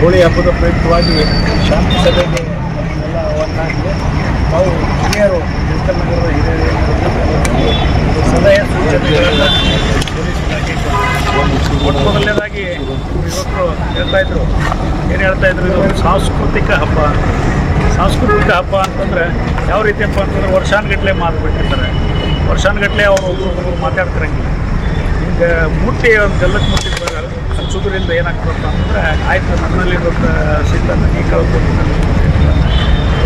ಹೋಳಿ ಹಬ್ಬದ ಪ್ರಯುಕ್ತವಾಗಿ ಶಾಂತಿ ಸಭೆಗೆ ಎಲ್ಲ ಒಂದಾಗಿದೆ ನಾವು ಹಿರಿಯರು ಜಗತ್ತಲ್ ನಗರದ ಹಿರಿಯರು ಸಲಹೆ ಸೂಚನೆಗಳನ್ನು ಪೊಲೀಸ್ ಇಲಾಖೆ ಮೊದಲನೇದಾಗಿ ಯುವಕರು ಹೇಳ್ತಾ ಇದ್ರು, ಏನು ಹೇಳ್ತಾ ಇದ್ರು, ಇದು ಸಾಂಸ್ಕೃತಿಕ ಹಬ್ಬ. ಸಾಂಸ್ಕೃತಿಕ ಹಬ್ಬ ಅಂತಂದ್ರೆ ಯಾವ ರೀತಿ ಹಬ್ಬ ಅಂತಂದ್ರೆ ವರ್ಷಾನುಗಟ್ಟಲೆ ಮಾತು ಬಿಟ್ಟಿರ್ತಾರೆ ಅವರು ಒಬ್ಬರು ಮಾತಾಡ್ತಿರಂಗಿಲ್ಲ. ಹಿಂಗೆ ಮೂರ್ತಿ, ಒಂದು ಗಲ್ಲಕ್ಕೆ ಮುಟ್ಟಿ ಹಂಚೋದ್ರಿಂದ ಏನಾಗ್ತದಪ್ಪ ಅಂದರೆ, ಆಯ್ತು ನನ್ನಲ್ಲಿ ಒಂದು ಸಿಟ್ಟನ್ನು ನೀ ಕಳ್ಕೊಂಡು,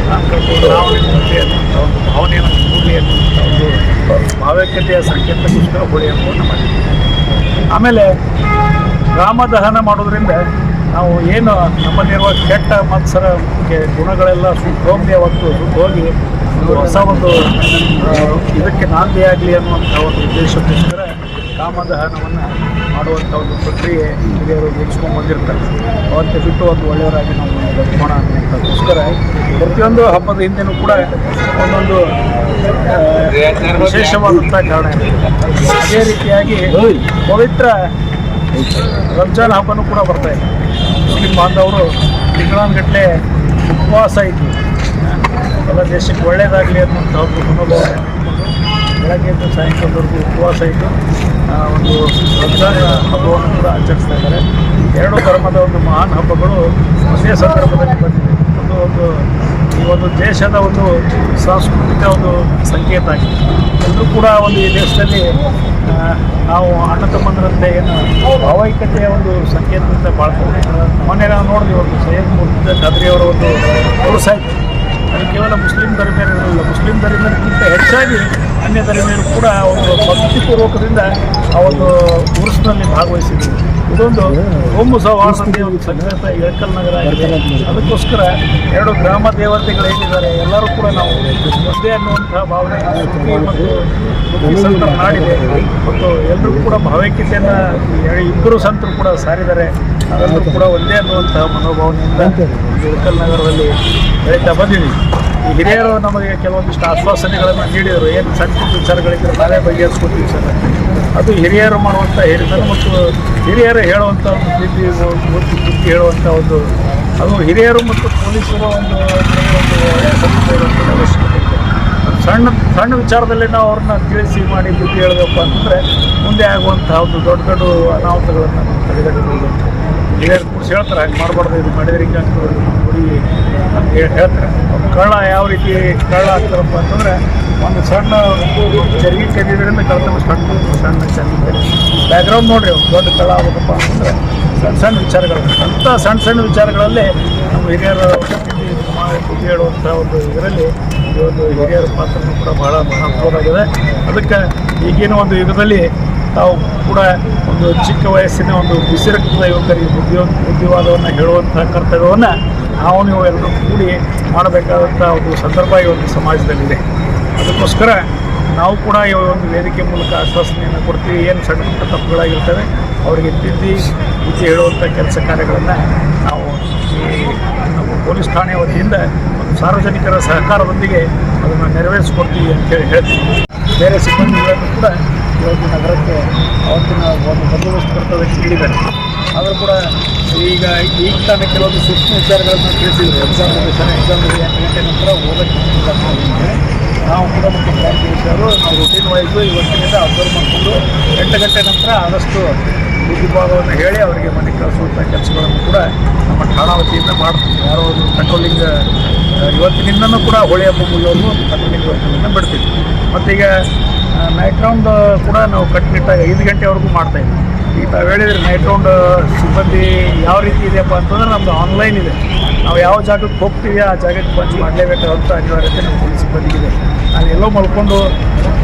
ನಾನು ಕಳ್ಕೊಂಡು ನಾವು ನಿಮ್ಮಲ್ಲಿ ಅನ್ನುವಂಥ ಒಂದು ಭಾವನೆಯನ್ನು ಮೂಡಲಿ ಅನ್ನುವಂಥ ಒಂದು ಭಾವೈಕ್ಯತೆಯ ಸಂಕೇತಕ್ಕೋಸ್ಕರ ಹೋಳಿ ಹಬ್ಬವನ್ನು ಮಾಡಿದ್ವಿ ಆಮೇಲೆ ರಾಮದಹನ ದಹನ ಮಾಡೋದ್ರಿಂದ ನಾವು ಏನು ನಮ್ಮಲ್ಲಿರುವ ಕೆಟ್ಟ ಮತ್ಸರ ಗುಣಗಳೆಲ್ಲ ಸುಟ್ಟು ಹೋಗಿ ಒಂದು ಹೊಸ ಒಂದು ಇದಕ್ಕೆ ನಾಂದಿಯಾಗಲಿ ಅನ್ನುವಂಥ ಒಂದು ಉದ್ದೇಶಕ್ಕೋಸ್ಕರ ಕಾಮದಹನವನ್ನು ಮಾಡುವಂಥ ಒಂದು ಪ್ರಕ್ರಿಯೆ ಹಿರಿಯರು ರೂಪಿಸ್ಕೊಂಡು ಬಂದಿರ್ತಾರೆ. ಅವತ್ತೆ ಬಿಟ್ಟು ಒಂದು ಒಳ್ಳೆಯವರಾಗಿ ನಾವು ಬದುಕೋಣ ಅನ್ನೋದಕ್ಕೋಸ್ಕರ ಪ್ರತಿಯೊಂದು ಹಬ್ಬದ ಹಿಂದೆನೂ ಕೂಡ ಒಂದೊಂದು ವಿಶೇಷವಾದಂಥ ಕಾರಣ ಅದೇ ರೀತಿಯಾಗಿ ಪವಿತ್ರ ರಂಜಾನ್ ಹಬ್ಬನೂ ಕೂಡ ಬರ್ತಾ ಇದೆ. ಮುಸ್ಲಿಂ ಬಾಂಧವರು ತಿಂಗಳಾನ್ಗಟ್ಟಲೆ ಉಪವಾಸ ಇದ್ವಿ ಎಲ್ಲ ದೇಶಕ್ಕೆ ಒಳ್ಳೆಯದಾಗಲಿ ಅನ್ನುವಂಥ ಒಂದು ಮನೋಭಾವ ಇಟ್ಕೊಂಡು ಬೆಳಗ್ಗೆಯಿಂದ ಸಾಯಂಕಾಲದವರೆಗೂ ಉಪವಾಸ ಇದ್ದು ಒಂದು ರಂಜಾನ್ ಹಬ್ಬವನ್ನು ಕೂಡ ಆಚರಿಸ್ತಾ ಇದ್ದಾರೆ. ಎರಡು ಧರ್ಮದ ಒಂದು ಮಹಾನ್ ಹಬ್ಬಗಳು ಒಂದೇ ಸಂದರ್ಭದಲ್ಲಿ ಬಂದಿದೆ. ಒಂದು ಒಂದು, ಈ ಒಂದು ದೇಶದ ಒಂದು ಸಾಂಸ್ಕೃತಿಕ ಒಂದು ಸಂಕೇತ ಆಗಿದೆ. ಎಲ್ಲರೂ ಕೂಡ ಒಂದು ಈ ದೇಶದಲ್ಲಿ ನಾವು ಅಣ್ಣ ತಮ್ಮಂದರಂತೆ ಏನು ಭಾವೈಕ್ಯತೆಯ ಒಂದು ಸಂಕೇತದಿಂದ ಅಂತ ಬಾಳ್ತಾರೆ ಮೊನ್ನೆ ನಾವು ನೋಡಿದ್ವಿ ಒಂದು ಸೈಯದ್ ಮುರ್ತಿದ ಖಾದ್ರಿಯವರ ಒಂದು ಆಯಿತು ಅದು ಕೇವಲ ಮುಸ್ಲಿಂ ಇರೋದಿಲ್ಲ ಮುಸ್ಲಿಂ ಧರ್ಮೀಯರಿಗಿಂತ ಹೆಚ್ಚಾಗಿ ಅನ್ಯ ಮೇಲೂ ಕೂಡ ಒಂದು ಭಕ್ತಿಪೂರ್ವಕದಿಂದ ಆ ಒಂದು ಉರ್ಸ್ನಲ್ಲಿ ಭಾಗವಹಿಸಿದ್ರು. ಇದೊಂದು ಕೋಮು ಸೌಹಾರ್ದತೆಯ ಒಂದು ಸಂಕೇತ ಇಳಕಲ್ ನಗರ ಆಗಿದೆ. ಅದಕ್ಕೋಸ್ಕರ ಎರಡು ಗ್ರಾಮ ದೇವತೆಗಳು ಏನಿದ್ದಾರೆ, ಎಲ್ಲರೂ ಕೂಡ ನಾವು ಒಂದೇ ಅನ್ನುವಂತಹ ಭಾವನೆ ಮತ್ತು ಸಂತರ ನಾಡಿದೆ ಮತ್ತು ಎಲ್ಲರೂ ಕೂಡ ಭಾವೈಕ್ಯತೆಯನ್ನು ಇಬ್ಬರು ಸಂತರು ಕೂಡ ಸಾರಿದ್ದಾರೆ. ಅದನ್ನು ಕೂಡ ಒಂದೇ ಅನ್ನುವಂತಹ ಮನೋಭಾವನೆಯಿಂದ ಇಳಕಲ್ ನಗರದಲ್ಲಿ ಬೆಳೀತಾ ಬಂದಿದ್ದೀವಿ. ಹಿರಿಯರು ನಮಗೆ ಕೆಲವೊಂದಿಷ್ಟು ಆಶ್ವಾಸನೆಗಳನ್ನು ನೀಡಿದರು. ಏನು ಸಣ್ಣ ವಿಚಾರಗಳಿದ್ದರೆ ನಾವೇ ಬಗೆಹರಿಸ್ಕೊತೀವಿ ಸರ್. ಅದು ಹಿರಿಯರು ಮಾಡುವಂಥ ಹೇಳಿದ್ದಾರೆ ಮತ್ತು ಹಿರಿಯರು ಹೇಳುವಂಥ ಒಂದು ಪ್ರೀತಿ ಬುದ್ಧಿ ಹೇಳುವಂಥ ಒಂದು ಅದು ಹಿರಿಯರು ಮತ್ತು ಪೊಲೀಸರ ಒಂದು ಒಂದು ಒಳ್ಳೆಯ ಸಣ್ಣ ಸಣ್ಣ ವಿಚಾರದಲ್ಲಿ ನಾವು ಅವ್ರನ್ನ ತಿಳಿಸಿ ಮಾಡಿ ಬುದ್ಧಿ ಹೇಳಬೇಕು ಅಂತಂದರೆ ಮುಂದೆ ಆಗುವಂಥ ಒಂದು ದೊಡ್ಡ ದೊಡ್ಡ ಅನಾಹುತಗಳನ್ನು ನಾವು ತಡೆಗಟ್ಟಬಹುದು. ಹಿರಿಯರು ಕೂಡ ಹೇಳ್ತಾರೆ, ಹಾಗೆ ಮಾಡಬಾರ್ದು, ಇದು ಮಾಡಿದ್ರೆ ಹಿಂಗೆ ಅಂತ ಹೇಳಿ ಹೇಳ್ತಾರೆ. ಕಳ್ಳ ಯಾವ ರೀತಿ ಕಳ್ಳ ಆಗ್ತಾರಪ್ಪ ಅಂತಂದ್ರೆ, ಒಂದು ಸಣ್ಣ ಚರ್ಗಿ ಕದಿದ್ರಿಂದ ಕಳ್ತನ ಸಣ್ಣ ಸಣ್ಣ ಚರ್ಗಿ ಬ್ಯಾಕ್ಗ್ರೌಂಡ್ ನೋಡ್ರಿ ದೊಡ್ಡ ಕಳ್ಳ ಆಗ್ಬೇಕಪ್ಪ ಅಂತಂದ್ರೆ, ಸಣ್ಣ ಸಣ್ಣ ವಿಚಾರಗಳು. ಅಂಥ ಸಣ್ಣ ಸಣ್ಣ ವಿಚಾರಗಳಲ್ಲಿ ನಮ್ಮ ಹಿರಿಯರ ಬುದ್ಧಿ ಹೇಳುವಂಥ ಒಂದು ಇದರಲ್ಲಿ ಈ ಒಂದು ಹಿರಿಯರ ಪಾತ್ರನೂ ಕೂಡ ಬಹಳ ಮಹತ್ವದಾಗಿದೆ ಅದಕ್ಕೆ ಈಗಿನ ಒಂದು ಯುಗದಲ್ಲಿ ತಾವು ಕೂಡ ಒಂದು ಚಿಕ್ಕ ವಯಸ್ಸಿನ ಒಂದು ಬಿಸಿರಕ್ತದ ಯುವಕರಿಗೆ ಬುದ್ಧಿ ಬುದ್ಧಿವಾದವನ್ನು ಹೇಳುವಂಥ ಕರ್ತವ್ಯವನ್ನು ನಾವು ನೀವು ಎಲ್ಲರೂ ಕೂಡಿ ಮಾಡಬೇಕಾದಂಥ ಒಂದು ಸಂದರ್ಭ ಈ ಒಂದು ಸಮಾಜದಲ್ಲಿದೆ. ಅದಕ್ಕೋಸ್ಕರ ನಾವು ಕೂಡ ಈ ಒಂದು ವೇದಿಕೆ ಮೂಲಕ ಆಶ್ವಾಸನೆಯನ್ನು ಕೊಡ್ತೀವಿ. ಏನು ಸಣ್ಣ ಪುಟ್ಟ ತಪ್ಪುಗಳಾಗಿರ್ತವೆ, ಅವರಿಗೆ ತಿದ್ದಿ ಬುದ್ಧಿ ಹೇಳುವಂಥ ಕೆಲಸ ಕಾರ್ಯಗಳನ್ನು ನಾವು ಈ ನಮ್ಮ ಪೊಲೀಸ್ ಠಾಣೆ ವತಿಯಿಂದ ಒಂದು ಸಾರ್ವಜನಿಕರ ಸಹಕಾರದೊಂದಿಗೆ ಅದನ್ನು ನೆರವೇರಿಸ್ಕೊಡ್ತೀವಿ ಅಂತೇಳಿ ಹೇಳ್ತೀವಿ. ಬೇರೆ ಸಿಬ್ಬಂದಿಗಳನ್ನು ಕೂಡ ಇವತ್ತು ನಗರಕ್ಕೆ ಅವತ್ತಿನ ಒಂದು ಬಂದೋಬಸ್ತ್ ಕರ್ತವ್ಯ ನೀಡಿದ್ದಾರೆ ಆದರೂ ಕೂಡ ಈಗ ಈ ತಾನೇ ಕೆಲವೊಂದು ಸೂಕ್ಷ್ಮ ವಿಚಾರಗಳನ್ನು ತಿಳಿಸಿದ್ರು. ಎಕ್ಸಾಮ್ ಮುಗಿಸ್ತಾರೆ ಎಕ್ಸಾಮ್ ಮುಗಿದ ಎಂಟು ಗಂಟೆ ನಂತರ ಓದಕ್ಕೆ ನಾವು ಕೂಡ ಮತ್ತು ಕ್ರಾಂತಿಯವರು ನಾವು ರುಟೀನ್ ವೈಸು ಇವತ್ತಿನಿಂದ ಅಬ್ಸರ್ವ್ ಮಾಡಿಕೊಂಡು ಎಂಟು ಗಂಟೆ ನಂತರ ಆದಷ್ಟು ಬುದ್ಧಿಭಾಗವನ್ನು ಹೇಳಿ ಅವರಿಗೆ ಮನೆ ಕಳಿಸುವಂಥ ಕೆಲಸಗಳನ್ನು ಕೂಡ ನಮ್ಮ ಠಾಣಾ ವತಿಯಿಂದ ಮಾಡ್ತೀವಿ. ಯಾರೋ ಒಂದು ಪೆಟ್ರೋಲಿಂಗ್ ಇವತ್ತಿನಿಂದನೂ ಕೂಡ ಹೋಳಿ ಹಬ್ಬ ಮುಗಿಯೋದು ವ್ಯವಸ್ಥೆಯನ್ನು ಬಿಡ್ತೀವಿ. ಮತ್ತೀಗ ನೈಟ್ ರೌಂಡ್ ಕೂಡ ನಾವು ಕಟ್ಟುನಿಟ್ಟಾಗಿ ಐದು ಗಂಟೆವರೆಗೂ ಮಾಡ್ತಾ ಇದ್ದೀವಿ ಈಗ ಹೇಳಿದ್ರೆ ನೈಟ್ ರೌಂಡ್ ಸಿಬ್ಬಂದಿ ಯಾವ ರೀತಿ ಇದೆಯಪ್ಪ ಅಂತಂದ್ರೆ ನಮ್ಮದು ಆನ್ಲೈನ್ ಇದೆ. ನಾವು ಯಾವ ಜಾಗಕ್ಕೆ ಹೋಗ್ತೀವಿ ಆ ಜಾಗಕ್ಕೆ ಪಂಚ್ ಮಾಡಲೇಬೇಕಾದಂಥ ಅನಿವಾರ್ಯತೆ ನಮ್ಮ ಪೊಲೀಸ್ ಸಿಬ್ಬಂದಿಗಿದೆ. ನಾನು ಎಲ್ಲೋ ಮಲ್ಕೊಂಡು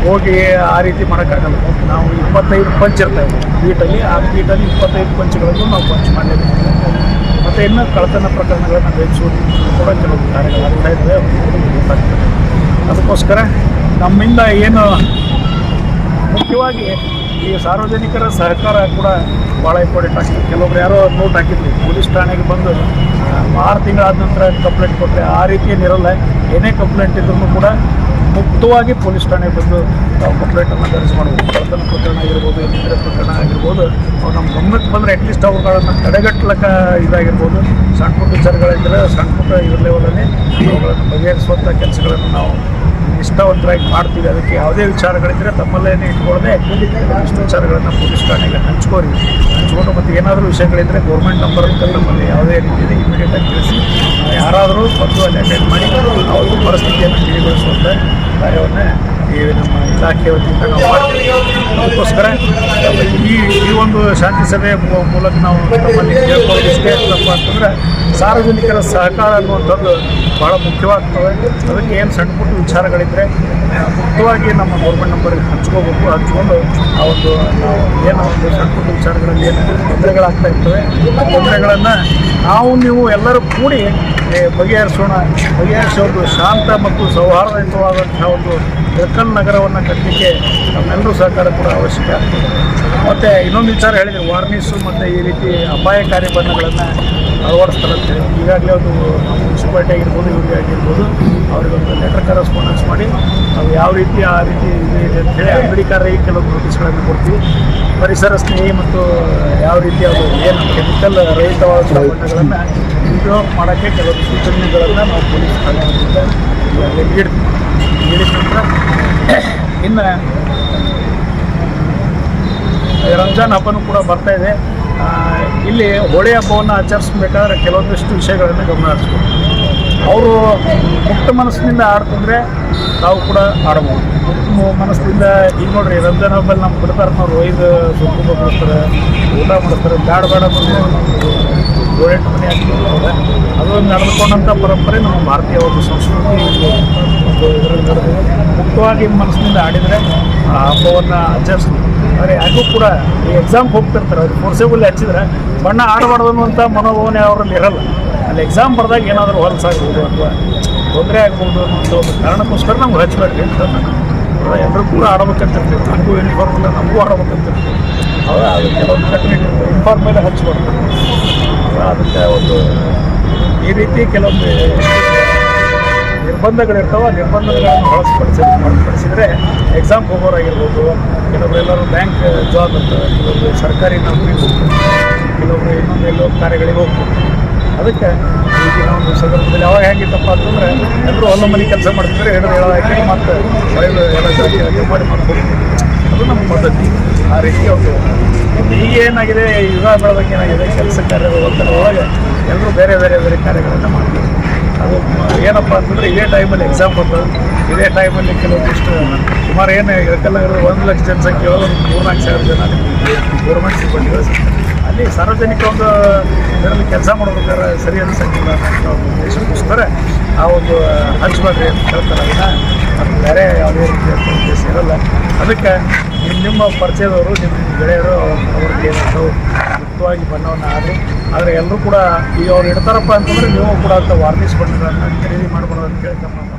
ಹೋಗಿ ಆ ರೀತಿ ಮಾಡೋಕ್ಕಾಗಲ್ಲ. ನಾವು ಇಪ್ಪತ್ತೈದು ಪಂಚ್ ಇರ್ತಾ ಇದೆ ಬೀಟಲ್ಲಿ ಆ ಬೀಟಲ್ಲಿ ಇಪ್ಪತ್ತೈದು ಪಂಚ್ಗಳನ್ನು ನಾವು ಪಂಚ್ ಮಾಡಲೇಬೇಕು. ಮತ್ತು ಇನ್ನೂ ಕಳತನ ಪ್ರಕರಣಗಳನ್ನು ಹೆಚ್ಚು ಕೂಡ ಕೆಲವು ಕಾರ್ಯಗಳಾಗ್ತಾ ಇದ್ದಾವೆ ಅದಕ್ಕೋಸ್ಕರ ನಮ್ಮಿಂದ ಏನು ಮುಖ್ಯವಾಗಿ ಈ ಸಾರ್ವಜನಿಕರ ಸಹಕಾರ ಕೂಡ ಭಾಳ ಇಂಪಾರ್ಟೆಂಟ್ ಆಗ್ತದೆ ಕೆಲವೊಬ್ರು ಯಾರೋ ನೋಟ್ ಹಾಕಿದ್ವಿ ಪೊಲೀಸ್ ಠಾಣೆಗೆ ಬಂದು ಆರು ತಿಂಗಳಾದ ನಂತರ ಕಂಪ್ಲೇಂಟ್ ಕೊಟ್ಟರೆ ಆ ರೀತಿ ಏನಿರಲ್ಲ ಏನೇ ಕಂಪ್ಲೇಂಟ್ ಇದ್ರೂ ಕೂಡ ಮುಕ್ತವಾಗಿ ಪೊಲೀಸ್ ಠಾಣೆಗೆ ಬಂದು ನಾವು ಕಂಪ್ಲೇಂಟನ್ನು ದರ್ಜ್ ಮಾಡ್ಬೋದು. ಕಳ್ಳತನ ಪ್ರಕರಣ ಆಗಿರ್ಬೋದು ಇನ್ನಿತರ ಪ್ರಕರಣ ಆಗಿರ್ಬೋದು, ಅವ್ರು ನಮ್ಮ ಗಮನಕ್ಕೆ ಬಂದರೆ ಅಟ್ಲೀಸ್ಟ್ ಅವುಗಳನ್ನು ತಡೆಗಟ್ಟಲಕ್ಕ ಇದಾಗಿರ್ಬೋದು. ಸಣ್ಣ ಪುಟ್ಟ ವಿಚಾರಗಳಿದ್ದರೆ ಸಣ್ಣ ಪುಟ್ಟ ಇವ್ರ ಲೆವೆಲಲ್ಲಿ ಅವುಗಳನ್ನು ಬಗೆಹರಿಸುವಂಥ ಕೆಲಸಗಳನ್ನು ನಾವು ನಿಷ್ಠಾವಂತರಾಗಿ ಮಾಡ್ತೀವಿ. ಅದಕ್ಕೆ ಯಾವುದೇ ವಿಚಾರಗಳಿದ್ದರೆ ತಮ್ಮಲ್ಲೇನೆ ಇಟ್ಕೊಳ್ಳದೆ ಇಷ್ಟು ವಿಚಾರಗಳನ್ನು ಪೊಲೀಸ್ ಠಾಣೆಗೆ ಹಂಚ್ಕೋರಿ. ಹಂಚ್ಕೊಂಡು ಮತ್ತು ಏನಾದರೂ ವಿಷಯಗಳಿದ್ದರೆ ಗೌರ್ಮೆಂಟ್ ನಂಬರ್ ಅಂತ ನಮ್ಮಲ್ಲಿ ಯಾವುದೇ ರೀತಿಯಲ್ಲಿ ಇಮಿಡಿಯೇಟಾಗಿ ತಿಳಿಸಿ, ಯಾರಾದರೂ ಬಂದು ಅಲ್ಲಿ ಅಟೆಂಡ್ ಮಾಡಿ ಅವ್ರ ಪರಿಸ್ಥಿತಿಯನ್ನು ತಿಳಿಗೊಳಿಸುವಂಥ ಕಾರ್ಯವನ್ನು ಈ ನಮ್ಮ ಇಲಾಖೆ ವತಿಯಿಂದ ನಾವು ಮಾಡ್ತೀವಿ. ಅದಕ್ಕೋಸ್ಕರ ಈ ಈ ಒಂದು ಶಾಂತಿ ಸಭೆ ಮೂಲಕ ನಾವು ನಮ್ಮಲ್ಲಿ ಕೇಳ್ಕೊಳ್ಳೋದು ಇಷ್ಟೇ ಏನಪ್ಪ ಅಂತಂದ್ರೆ ಸಾರ್ವಜನಿಕರ ಸಹಕಾರ ಅನ್ನುವಂಥದ್ದು ಭಾಳ ಮುಖ್ಯವಾಗ್ತವೆ. ಅದಕ್ಕೆ ಏನು ಸಣ್ಣ ಪುಟ್ಟ ವಿಚಾರಗಳಿದ್ದರೆ ಮುಖ್ಯವಾಗಿ ನಮ್ಮ ಗೌರ್ಮೆಂಟ್ ನಂಬರಿಗೆ ಹಂಚ್ಕೋಬೇಕು, ಹಂಚ್ಕೊಂಡು ಆ ಒಂದು ಏನು ಒಂದು ಸಣ್ಣ ಪುಟ್ಟ ವಿಚಾರಗಳಲ್ಲಿ ಏನು ತೊಂದರೆಗಳಾಗ್ತಾ ಇರ್ತವೆ ತೊಂದರೆಗಳನ್ನು ನಾವು, ನೀವು ಎಲ್ಲರೂ ಕೂಡಿ ಬಗೆಹರಿಸೋಣ. ಬಗೆಹರಿಸೋದು ಶಾಂತ ಮತ್ತು ಸೌಹಾರ್ದಯುತವಾದಂತಹ ಒಂದು ಇಳಕಲ್ ನಗರವನ್ನು ಕಟ್ಟಲಿಕ್ಕೆ ನಮ್ಮೆಲ್ಲರೂ ಸಹಕಾರ ಕೂಡ ಅವಶ್ಯಕ. ಮತ್ತು ಇನ್ನೊಂದು ವಿಚಾರ ಹೇಳಿದರೆ ವಾರ್ನಿಸು ಮತ್ತು ಈ ರೀತಿ ಅಪಾಯಕಾರಿ ಬಣ್ಣಗಳನ್ನು ಅಳವಡಿಸ್ತಾರಂತೆ ಈಗಾಗಲೇ ಒಂದು ನಮ್ಮ ಮುನ್ಸಿಪಾಲ್ಟಿ ಆಗಿರ್ಬೋದು ಇವ್ರಿಗೆ ಆಗಿರ್ಬೋದು ಅವರಿಗೊಂದು ಲೆಟರ್ ಕರೆಸ್ಪಾಂಡೆನ್ಸ್ ಮಾಡಿ ನಾವು ಯಾವ ರೀತಿ ಆ ರೀತಿ ಇದೆ ಅಂತೇಳಿ ಅಂಗಡಿಕಾರರಿಗೆ ಕೆಲವೊಂದು ನೋಟಿಸ್ಗಳನ್ನು ಕೊಡ್ತೀವಿ. ಪರಿಸರ ಸ್ನೇಹಿ ಮತ್ತು ಯಾವ ರೀತಿ ಅದು ಏನು ಕೆಮಿಕಲ್ ರಹಿತವಾದ ಬಣ್ಣಗಳನ್ನು ಇಂಪ್ರೂವ್ ಮಾಡೋಕ್ಕೆ ಕೆಲವೊಂದು ಸೂಚನೆಗಳನ್ನು ನಾವು ಪೊಲೀಸ್ ಠಾಣೆಯಿಂದ ಇನ್ನು ರಂಜಾನ್ ಹಬ್ಬನೂ ಕೂಡ ಬರ್ತಾ ಇದೆ. ಇಲ್ಲಿ ಹೋಳಿ ಹಬ್ಬವನ್ನು ಆಚರಿಸ್ಬೇಕಾದ್ರೆ ಕೆಲವೊಂದಿಷ್ಟು ವಿಷಯಗಳನ್ನು ಗಮನ ಹರಿಸ್ಬೋದು ಅವರು ಮುಕ್ತ ಮನಸ್ಸಿನಿಂದ ಆಡ್ತಂದ್ರೆ ನಾವು ಕೂಡ ಆಡಬಹುದು. ಮುಕ್ತ ಮನಸ್ಸಿನಿಂದ ಈಗ ನೋಡ್ರಿ, ರಂಜಾನ್ ಹಬ್ಬಲ್ಲಿ ನಮ್ಮ ಬಿಡ್ತಾರನವ್ರು ಒಯ್ದು ಸುಖ ಬಿಡ್ತಾರೆ ಊಟ ಮಾಡ್ತಾರೆ, ಬ್ಯಾಡ ಬೇಡ ಬಂದು ಏಳೆಂಟು ಮನೆ ಹಾಕಿ ನಡೆದುಕೊಂಡಂಥ ಪರಂಪರೆ ನಮ್ಮ ಭಾರತೀಯ ಒಂದು ಸಂಸ್ಕೃತಿ ಇದರಲ್ಲಿ ಮುಕ್ತವಾಗಿ ಮನಸ್ಸಿನಿಂದ ಆಡಿದರೆ, ಆ, ಹಬ್ಬವನ್ನು ಆಚರಿಸ್ತೀವಿ ಆದರೆ ಯಾರಿಗೂ ಕೂಡ ಈ ಎಕ್ಸಾಮ್ಗೆ ಹೋಗ್ತಿರ್ತಾರೆ. ಅವ್ರಿಗೆ ಫೋರ್ಸೇಬಲ್ ಹಚ್ಚಿದ್ರೆ ಬಣ್ಣ ಆಡಬಾರ್ದು ಅನ್ನುವಂಥ ಮನೋಭಾವನೆ ಅವರಲ್ಲಿ ಇರಲ್ಲ. ಅಲ್ಲಿ ಎಕ್ಸಾಮ್ ಬರ್ದಾಗ ಏನಾದರೂ ಹೊಲಸಾಗ್ಬೋದು ಅಥವಾ ತೊಂದರೆ ಆಗ್ಬೋದು ಅನ್ನೋ ಒಂದು ಕಾರಣಕ್ಕೋಸ್ಕರ ನಮ್ಗೆ ಹಚ್ಚಬೇಕು ಅಂತ. ಎಲ್ಲರೂ ಕೂಡ ಆಡಬೇಕಂತಿರ್ತೀವಿ. ನಮಗೂ ಯೂನಿಫಾರ್ಮ್ ಇಲ್ಲ, ನಮಗೂ ಆಡಬೇಕಂತಿರ್ತೀವಿ. ಅವಾಗ ಅದು ಕೆಲವೊಂದು ಟೆಕ್ನಿಕ್ ಯೂನಿಫಾರ್ಮ್ ಮೇಲೆ ಹಚ್ಬಾರ್ದು ಅದಕ್ಕೆ ಒಂದು ಈ ರೀತಿ ಕೆಲವೊಂದು ನಿರ್ಬಂಧಗಳಿರ್ತಾವೆ, ನಿರ್ಬಂಧಗಳನ್ನು ಹೊರತುಪಡಿಸಿ ಹೊರತುಪಡಿಸಿದರೆ ಎಕ್ಸಾಮ್ ಹೋಗೋರಾಗಿರ್ಬೋದು, ಕೆಲವರು ಎಲ್ಲರೂ ಬ್ಯಾಂಕ್ ಜಾಬ್ ಅಂತ ಕೆಲವರು ಸರ್ಕಾರಿ ನೌಕರಿ ಹೋಗ್ತಾರೆ ಕೆಲವರು ಇನ್ನೊಂದು ಎಲ್ಲೋ ಕಾರ್ಯಗಳಿಗೆ ಹೋಗ್ತಾರೆ ಅದಕ್ಕೆ ಈಗಿನ ಒಂದು ಸಂದರ್ಭದಲ್ಲಿ ಯಾವಾಗ ಹೇಗಿತ್ತಪ್ಪ ಅಂತಂದ್ರೆ ಎಲ್ಲರೂ ಹೊಲ ಮನೆ ಕೆಲಸ ಮಾಡ್ತಿದ್ರೆ ಎರಡು ಹೇಳೋ ಮತ್ತೆ ಒಳ್ಳೆ ಎಲ್ಲ ಜಾತಿ ಮಾಡಿ ಮತ್ತೆ ಅದು ನಮ್ಮ ಪದ್ಧತಿ. ಆ ರೀತಿ ಅವರು ಈಗ ಏನಾಗಿದೆ ಯುಗ ಬೆಳದಕ್ಕೆ ಏನಾಗಿದೆ, ಕೆಲಸ ಕಾರ್ಯದ ಒತ್ತಡ ಒಳಗೆ ಎಲ್ಲರೂ ಬೇರೆ ಬೇರೆ ಬೇರೆ ಕಾರ್ಯಗಳನ್ನು ಮಾಡ್ತೀವಿ ಅದು ಏನಪ್ಪ ಅಂತಂದರೆ ಇದೇ ಟೈಮಲ್ಲಿ ಎಕ್ಸಾಮ್ ಬರ್ತದೆ ಇದೇ ಟೈಮಲ್ಲಿ ಕೆಲವೊಂದಿಷ್ಟು ಸುಮಾರು ಏನು ಇಳಕಲ್ ನಗರದ ಒಂದು ಲಕ್ಷ ಜನಸಂಖ್ಯೆ ಸಂಖ್ಯೆ ಒಂದು ಮೂರ್ನಾಲ್ಕು ಸಾವಿರ ಜನ ಗೌರ್ಮೆಂಟ್ ಸಿಬ್ಬಂದಿಗಳು ಅಲ್ಲಿ ಸಾರ್ವಜನಿಕ ಒಂದು ಇದರಲ್ಲಿ ಕೆಲಸ ಮಾಡ್ಬೇಕಾದ್ರೆ ಸರಿ ಅನಿಸಂಗಿಲ್ಲ ಅನ್ನೋ ಒಂದು ಉದ್ದೇಶಕ್ಕೋಸ್ಕರ ಆ ಒಂದು ಹಂಚ್ಬೇಡ್ರಿ ಅಂತ ಹೇಳ್ತಾರೆ. ಅದನ್ನು ಅದು ಬೇರೆ ಯಾವುದೇ ರೀತಿಯ ಉದ್ದೇಶ ಇರಲ್ಲ. ಅದಕ್ಕೆ ನಿಮ್ಮ ನಿಮ್ಮ ಪರಿಚಯದವರು, ನಿಮ್ಮ ಗೆಳೆಯರು ಅವ್ರಿಗೆ ಏನಾದರೂ ಮುಕ್ತವಾಗಿ ಬಣ್ಣವನ್ನು ಆಡಿ ಆದರೆ ಎಲ್ಲರೂ ಕೂಡ ಈಗ ಅವ್ರು ಇಡ್ತಾರಪ್ಪ ಅಂತಂದ್ರೆ ನೀವು ಕೂಡ ಅಂತ ವಾರ್ನಿಸ್ ಬಂದಿದ್ದಾರೆ ಖರೀದಿ ಮಾಡ್ಬಾರ್ದು ಅಂತ ಕೇಳಿ ತಮ್ಮ